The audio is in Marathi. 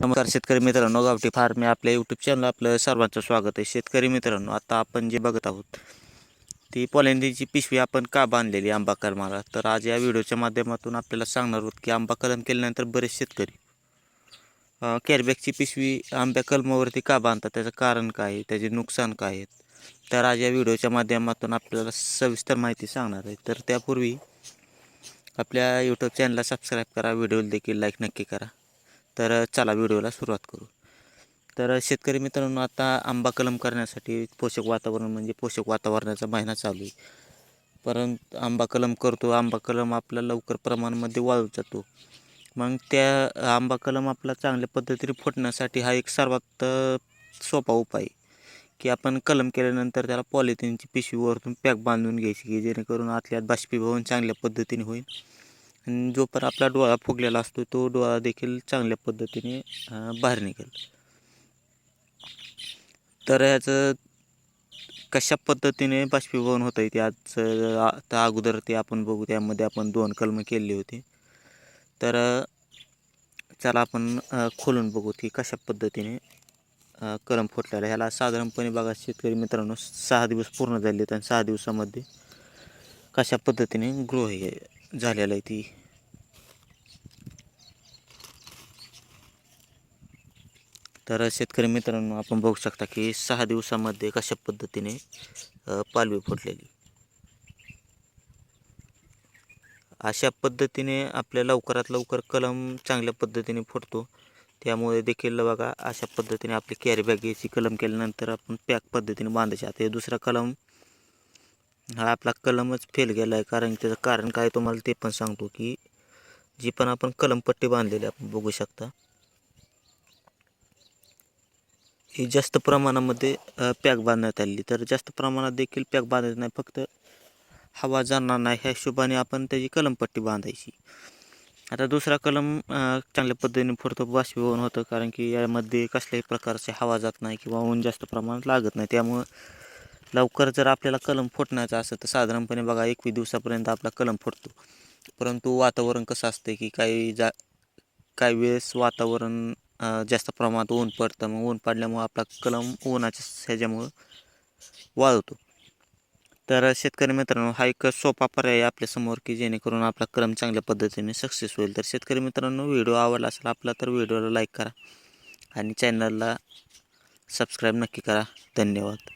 नमस्कार शेतकरी मित्रांनो गावठी फार्म या आपल्या यूट्यूब चॅनल आपलं सर्वांचं स्वागत आहे. शेतकरी मित्रांनो आता आपण जे बघत आहोत ती पोलंडीची पिशवी आपण का बांधलेली आंबा कलमाला? तर आज या व्हिडिओच्या माध्यमातून आपल्याला सांगणार आहोत की आंबा कलम केल्यानंतर बरेच शेतकरी कॅरबॅगची पिशवी आंब्या कलमावरती का बांधतात? त्याचं कारण काय आहे? त्याचे नुकसान काय आहेत? तर आज या व्हिडिओच्या माध्यमातून आपल्याला सविस्तर माहिती सांगणार आहे. तर त्यापूर्वी आपल्या यूट्यूब चॅनलला सबस्क्राईब करा व्हिडिओ देखील लाईक नक्की करा. तर चला व्हिडिओला सुरुवात करू. तर शेतकरी मित्रांनो आता आंबा कलम करण्यासाठी पोषक वातावरण म्हणजे पोषक वातावरणाचा महिना चालू आहे. परंतु आंबा कलम करतो आंबा कलम आपला लवकर प्रमाणामध्ये वाळून जातो. मग त्या आंबा कलम आपला चांगल्या पद्धतीने फुटण्यासाठी हा एक सर्वात सोपा उपाय आहे. की आपण कलम केल्यानंतर त्याला पॉलिथिनची पिशवी वरतून पॅक बांधून घ्यायची की जेणेकरून आतल्यात बाष्पीभवन चांगल्या पद्धतीने होईल. आणि जो पण आपला डोळा फुगलेला असतो तो डोळा देखील चांगल्या पद्धतीने बाहेर निघेल. तर ह्याचं कशा पद्धतीने बाष्पीभवन होतं आहे ते आज आता अगोदर ते आपण बघू त्यामध्ये आपण दोन कलम केलेली होती. तर चला आपण खोलून बघू की कशा पद्धतीने कलम फुटलेला ह्याला साधारणपणे बघा शेतकरी मित्रांनो सहा दिवस पूर्ण झाले आहेत आणि सहा दिवसामध्ये कशा पद्धतीने ग्रो हे झालेलं आहे ती. तर शेतकरी मित्रांनो आपण बघू शकता की सहा दिवसामध्ये कशा पद्धतीने पालवी फुटलेली. अशा पद्धतीने आपल्या लवकरात लवकर कलम चांगल्या पद्धतीने फुटतो. त्यामुळे देखील बघा अशा पद्धतीने आपली कॅरी बॅग याची कलम केल्यानंतर आपण पॅक पद्धतीने बांधायची. आता हे दुसरा कलम हा आपला कलमच फेल गेला आहे कारण त्याचं कारण काय तुम्हाला ते पण सांगतो की जी पण आपण कलमपट्टी बांधलेली आपण बघू शकता. ही जास्त प्रमाणामध्ये पॅक बांधण्यात आली तर जास्त प्रमाणात देखील पॅक बांधायचं नाही. फक्त हवा जाणार नाही. ह्या हिशोबाने आपण त्याची कलमपट्टी बांधायची. आता दुसरा कलम चांगल्या पद्धतीने फुरतो बाष्पीभवन होतं. कारण की यामध्ये कसल्याही प्रकारची हवा जात नाही किंवा ऊन जास्त प्रमाणात लागत नाही. त्यामुळं लवकर जर आपल्याला कलम फुटण्याचा असेल तर साधारणपणे बघा एकवीस दिवसापर्यंत आपला कलम फुटतो. परंतु वातावरण कसं असतं की काही जा काही वेळेस वातावरण जास्त प्रमाणात ऊन पडतं. मग ऊन पडल्यामुळं आपला कलम ऊनाच्या ह्याच्यामुळं वाळवतो तर शेतकरी मित्रांनो हा एक सोपा पर्याय आहे आपल्यासमोर की जेणेकरून आपला कलम चांगल्या पद्धतीने सक्सेस होईल. तर शेतकरी मित्रांनो व्हिडिओ आवडला असेल आपला तर व्हिडिओला लाईक करा आणि चॅनलला सबस्क्राईब नक्की करा. धन्यवाद.